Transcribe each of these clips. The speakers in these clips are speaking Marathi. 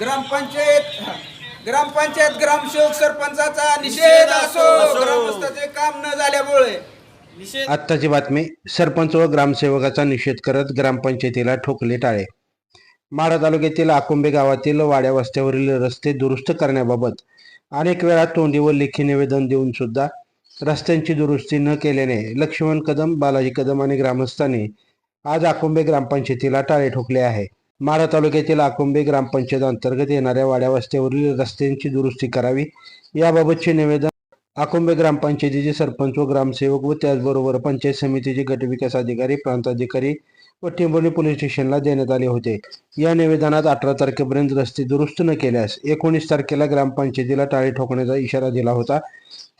ग्रामपंचायत ग्रामपंचायत ग्रामसेवक सरपंचाचा निषेध असो. ग्रामस्थाचे काम न झाल्यामुळे. आत्ताची बातमी सरपंच व ग्रामसेवकाचा निषेध करत ग्रामपंचायतीला ठोकले टाळे. माढा तालुक्यातील आकुंबे गावातील वाड्या वस्त्यावरील रस्ते दुरुस्त करण्याबाबत अनेक वेळा तोंडी व लेखी निवेदन देऊन सुद्धा रस्त्यांची दुरुस्ती न केल्याने लक्ष्मण कदम बालाजी कदम आणि ग्रामस्थांनी आज आकुंबे ग्रामपंचायतीला टाळे ठोकले आहे. माढा तालुक्यातील आकुंबे ग्रामपंचायत अंतर्गत येणाऱ्या वाड्या वस्त्यावरील रस्त्यांची दुरुस्ती करावी. याबाबतचे निवेदन आकुंबे ग्रामपंचायतीचे सरपंच व ग्रामसेवक व त्याचबरोबर पंचायत समितीचे गटविकास अधिकारी प्रांताधिकारी व टिंबोली पोलीस स्टेशनला देण्यात आले होते. या निवेदनात अठरा तारखेपर्यंत रस्ते दुरुस्त न केल्यास एकोणीस तारखेला ग्रामपंचायतीला टाळी ठोकण्याचा इशारा दिला होता.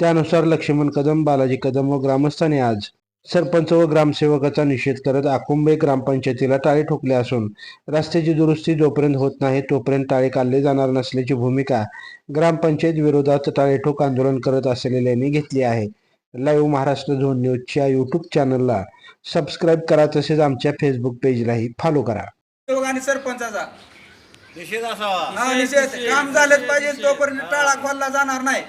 त्यानुसार लक्ष्मण कदम बालाजी कदम व ग्रामस्थांनी आज सरपंच व ग्रामसेवकाचा निषेध करत आकुंबे ग्रामपंचायतीला टाळे ठोकले असून रस्त्याची दुरुस्ती जोपर्यंत होत नाही तोपर्यंत टाळे काढले जाणार नसल्याची भूमिका ग्रामपंचायत विरोधात टाळेठोक आंदोलन करत असलेल्यांनी घेतली आहे. लाईव्ह महाराष्ट्र झोन न्यूजच्या यूट्यूब चॅनलला सबस्क्राईब करा तसेच आमच्या फेसबुक पेजलाही फॉलो करा. आणि सरपंचाचा. निषेध असावा हा निषेध. काम झालंच पाहिजे तोपर्यंत टाळा खोलला जाणार नाही.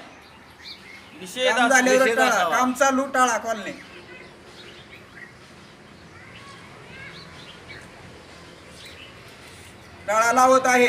निषेध काम झाल्यावर टाळा. काम चालू टाळा खोलणे. टाळा लावत आहे.